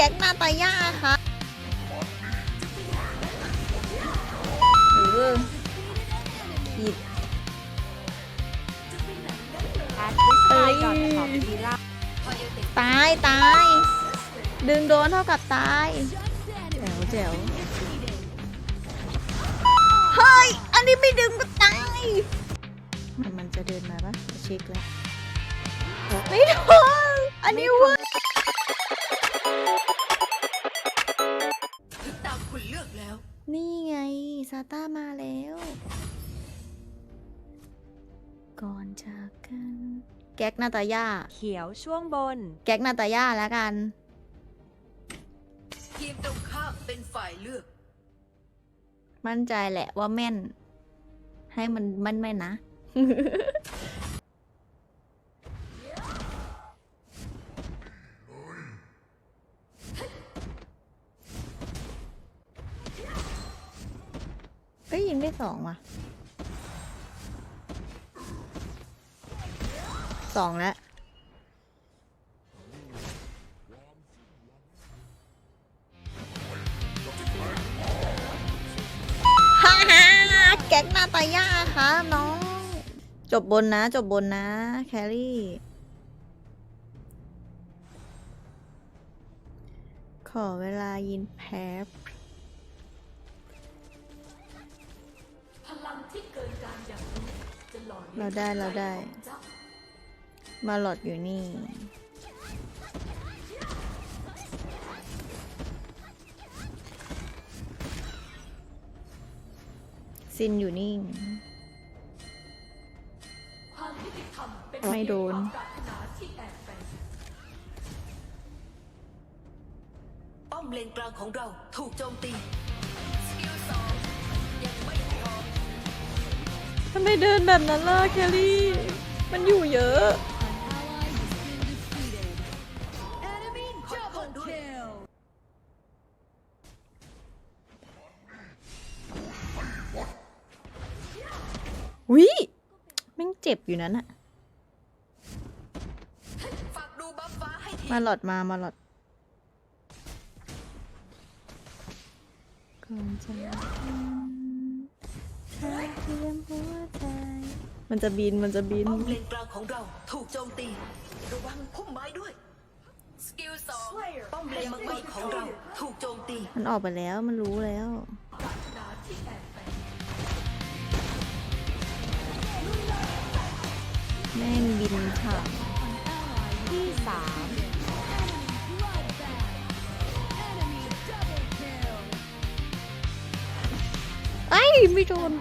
ก๊กหน้าตาย่าค่ะเออผิดแอดวิสไตล์ก่อนของดีล่าตายตาย ดึงโดนเท่ากับตาย แจ๋วแจ๋วเฮ้ย อันนี้ไม่ดึงก็ตายมันมันจะเดินมาปะจะเช็คแล้ว ไม่โดนอันนี้เว้ยต แก๊กนาตาย่า เขียวช่วงบน แก๊กนาตาย่าแล้วกัน ทีมตรงข้ามเป็นฝ่ายเลือก มั่นใจแหละว่าแม่น ให้มันมันแม่นนะก็ยิงได้สองว่ะ สองแล้วฮ่าฮ่าแก๊กหน้าตายาครับน้อง จบบนนะ จบบนนะ แครี่ ขอเวลายินแป๊บเราได้ เราได้ มาหลอดอยู่นี่ ซินอยู่นี่ ไม่โดนป้อมเลนกลางของเราถูกโจมตีสกิลสองยังไม่พร้อมทำไมเดินแบบนั้นล่ะแคลรี่ มันอยู่เยอะ วิแม่งเจ็บอยู่นั้นอะฝากดูบัฟฟ้าให้ทีมาหลอดมา มาหลอดก่อนจะรักกันถ้าเทียมหัวใจ มันจะบิน มันจะบินป้อมเลนกลางของเราถูกโจมตี ระวังพุ่มไม้ด้วย สกิลสองป้อมเลนมังกรของเราถูกโจมตี มันออกไปแล้ว มันรู้แล้ว แม่งบินค่ะ ที่สามไอ้ยไม่โดน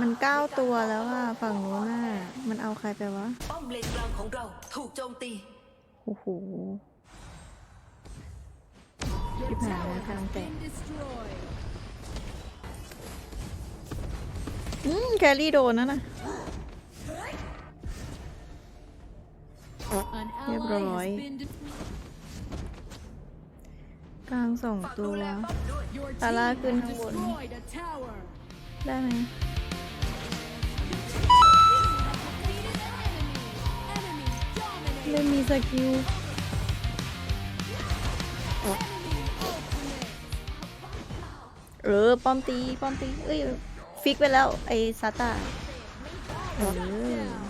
มันเก้าตัวแล้วอะฝั่งโน้นน่ะ มันเอาใครไปวะ ป้อมเลนกลางของเราถูกโจมตีโอ้โหที่ผ่านแล้วกลางแตกอืมแครี่โดนนะน่ะ เรียบร้อย กลางสองฝากตัดูวแลป้อมด้วยตาลาขึ้นข้างบน ได้ไหมไม่มีสกิลเออป้อมตีป้อมตีเอ้ยฟิกไปแล้ว ไอ้ซาตาเออ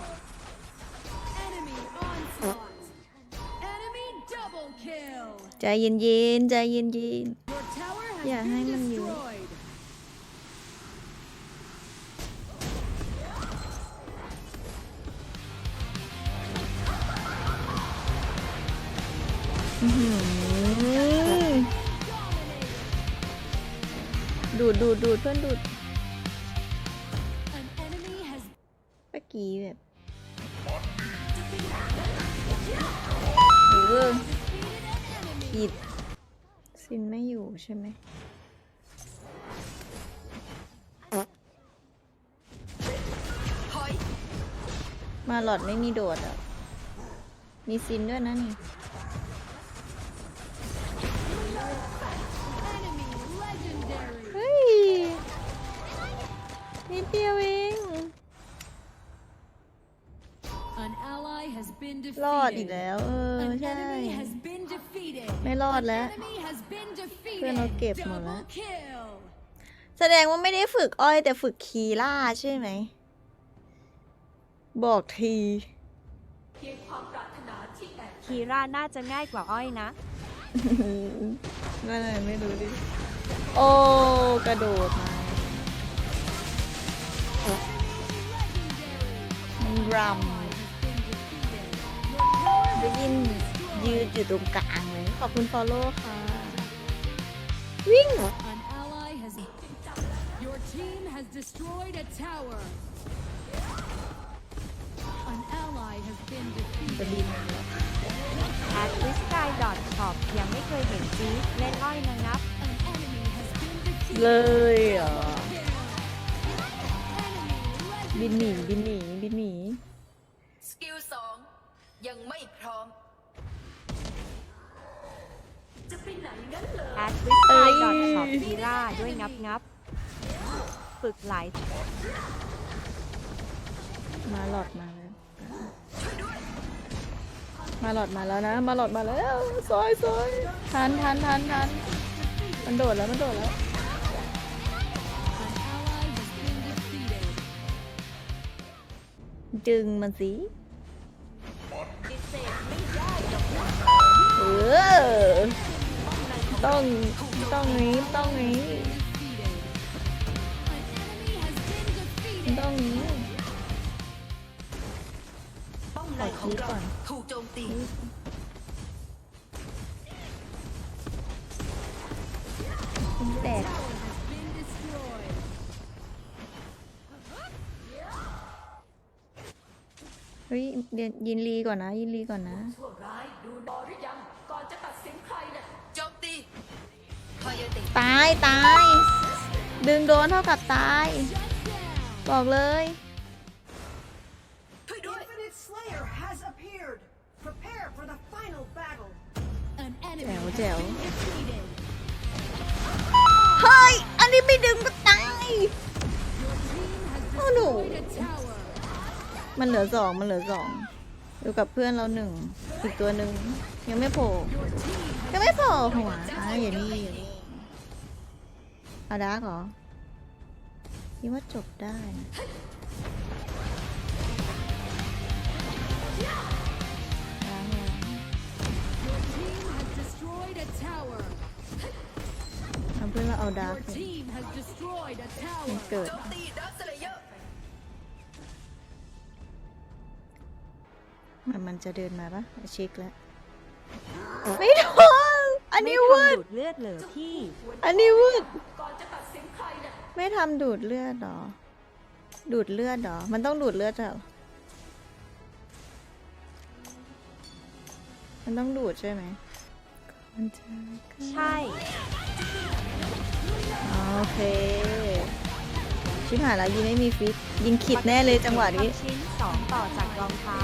ใจเย็นเย็นๆใจเย็นเย็นๆอย่าให้มันอยู่อื้อหือดูดดูดดูดเพื่อนดูดเมื่อกี้แบบเออ ผิด ซินไม่อยู่ใช่ไหมถอยมาหลอดไม่มีโดดอะ มีซินด้วยนะนี่ เฮ้ย นิดเดียวเอง An ally รอดอีกแล้ว เออ ใช่ ไม่รอดแล้ว เพื่อนเราเก็บหมดแล้ว แสดงว่าไม่ได้ฝึกอ้อยแต่ฝึกคีล่าใช่ไหม บอกทีคีร่าน่าจะง่ายกว่าอ้อยนะ นั่นเลยไม่รู้ดิ โอ้ กระโดดมามันรำได้ยิน ยืดอยู่ตรงกลางเลยขอบคุณฟอลโล่ค่ะ วิ่ง An ally has. Your team has destroyed a tower. An ally has been จะ defeated. บินมาแล้ว at w i s k y c o m ยังไม่เคยเห็นจีดเล่นอ้อยนะงับ An enemy has been defeated. เลยเหรอ Enemy บินหนีบินหนีบินหนี สกิลสองยังไม่พร้อม จะไปไหนงั้นเหรอ at w i s k y c o m คีร่าด้วยงับงับฝึกหลายมาหลอดมาแล้ว มาหลอดมาแล้วนะ มาหลอดมาแล้วซอยซอยทันทันทันทันมันโดดแล้วมันโดดแล้ว An ally has been defeated. ดึงมันสิ ต้องต้องนี้ต้องนี้ต้องนี้ป้อมในของเราถูกโจมตีแตกเฮ้ยเดี๋ยวยินรีก่อนนะ ยินรีก่อนนะตัดสินใครน่ะโจมตีพอย ติตายตาย ดึงโดนเท่ากับตาย บอกเลยช่วยด้วย Infinite Slayer has appeared. Prepare for the final battle. An enemy Dẻo, has dẻo. been defeated. เฮ้ย อันนี้ไม่ดึงก็ตาย Your team has Oh, no. destroyed a tower. มันเหลือสองมันเหลือสองอยู่กับเพื่อนเราหนึ่งอีกตัวหนึ่งยังไม่โผล่ Your team has ยังไม่โผล่หัวอะอยู่นี่อยู่นี่ เอาดาร์กเหรอคิดว่าจบได้นะดาร์กเหรอ Your team has destroyed a tower. เอาเพื่อนเราเอาดาร์ก Your สิ team has destroyed a มัน tower. เกิด โจมตีดัสเลเยอร์มันมันจะเดินมาปะเช็คแล้ว ไม่โด อันไม่นี้ทวืนดดูดเลือดเหลือพี่ อันนี้วืดก่อนจะตัดสินใครน่ะไม่ทำดูดเลือดหรอ ดูดเลือดหรอ มันต้องดูดเลือดเหรอมันต้องดูดใช่ไหมมันจะใช่ โอเค ชิบหายแล้วยิงไม่มีฟิตยิงขิดแน่เลยจังหวะนี้ทำชิ้นสองต่อจากรองเท้า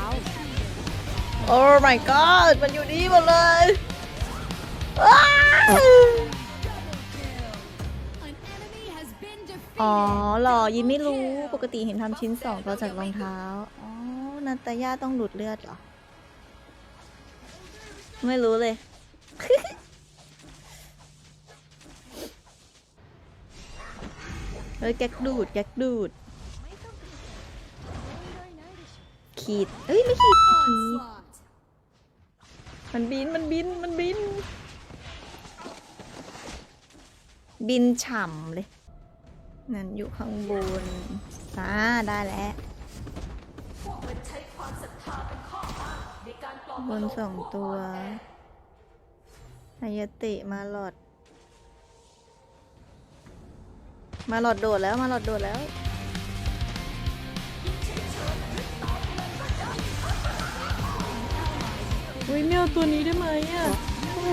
โอ้ my god มันอยู่นี่หมดเลย อ๋อหรอยินไม่รู้ปกติเห็นทำชิ้นสองต่อจากรองเท้า อ๋อนาตาย่าต้องดูดเลือดเหรอ ไม่รู้เลย เฮ้ยแก๊กดูด แก๊กดูด ขีด เอ้ย ไม่ขีด มันบิน มันบิน มันบิน บินฉ่ำเลย นั่นอยู่ข้างบนอ่าได้แล้วพวกมันใช้ความศรัทธาเป็นข้ออ้างในการปลอมบนสองตัวอายาติมาหลอด มาหลอดโดดแล้วมาหลอดโดดแล้วอุ้ยไม่เอาตัวนี้ได้ไหมอะ โอ้โห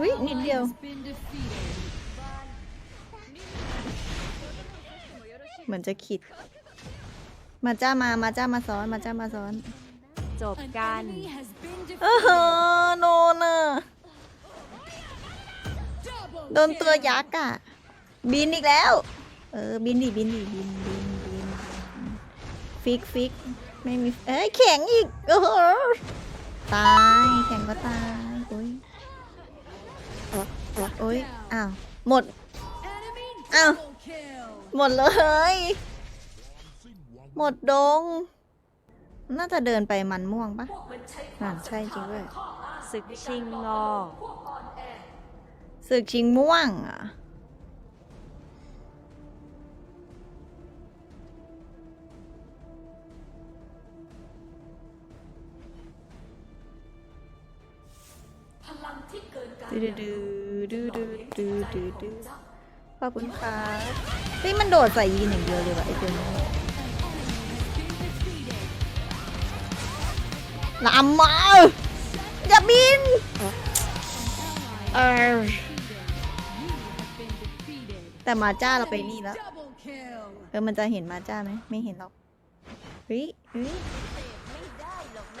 An Ui, ally nhịn điều. has been defeated. เหมือนจะขิด มาจ้ามา มาจ้ามาซ้อน มาจ้ามาซ้อน จบ An กัน enemy has been เออ defeated. โนนอะ Double โดนตัว kill. ยักษ์อะ บินอีกแล้ว เออ บินดิ บินดิ บินบินบินบินฟิกฟิกไม่มี เอ้ย แข็งอีกโอ้โหตาย แข็งก็ตาย โอ้ยโอ้ยอ้าวหมด Enemy Ow. double kill. หมดเลย หมดดง น่าจะเดินไปมันม่วงปะนั่นใช่จริงด้วยศึกชิงงอศึกชิงม่วงอะดูดู ดูดูดูดูดูขอบคุณครับเฮ้ยมันโดดใส่ยีนอย่างเดียวเลยว่ะไอ้ตัวนี้ลำมาอย่าบินเออแต่มาจ้าเราไปนี่แล้ว เออมันจะเห็นมาจ้าไหมไม่เห็นหรอกเฮ้ยเฮ้ย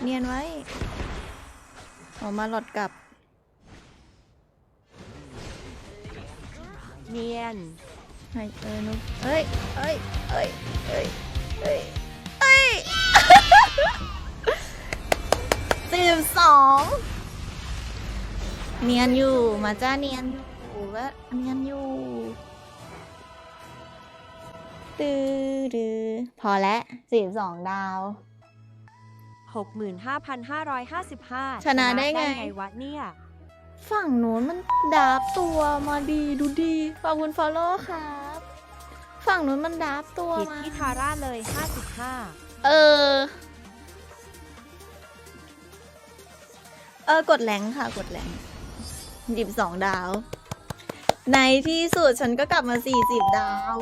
เนียนไว้ออกมาหลอดกลับ เนียนให้เออนุเอ้ยเอ้ยเอ้ยเอ้ยเอ้ยเอ้ยสิบสองเนียนอยู่มาจ้าเนียนอยู่และเนียนอยู่ตื้อดือพอแล้วสิบสองดาว 65,555ชนะได้ไงไงวะเนี่ย ฝั่งโน้นมันดาบตัวมาดีดูดีขอบคุณฟอลโล่ครับ ฝั่งโน้นมันดาบตัวผิดมาที่ทาร่าเลย 55 เออ เออกดแรงค่ะ กดแรงหยิบสองดาว ในที่สุดฉันก็กลับมาสี่สิบดาว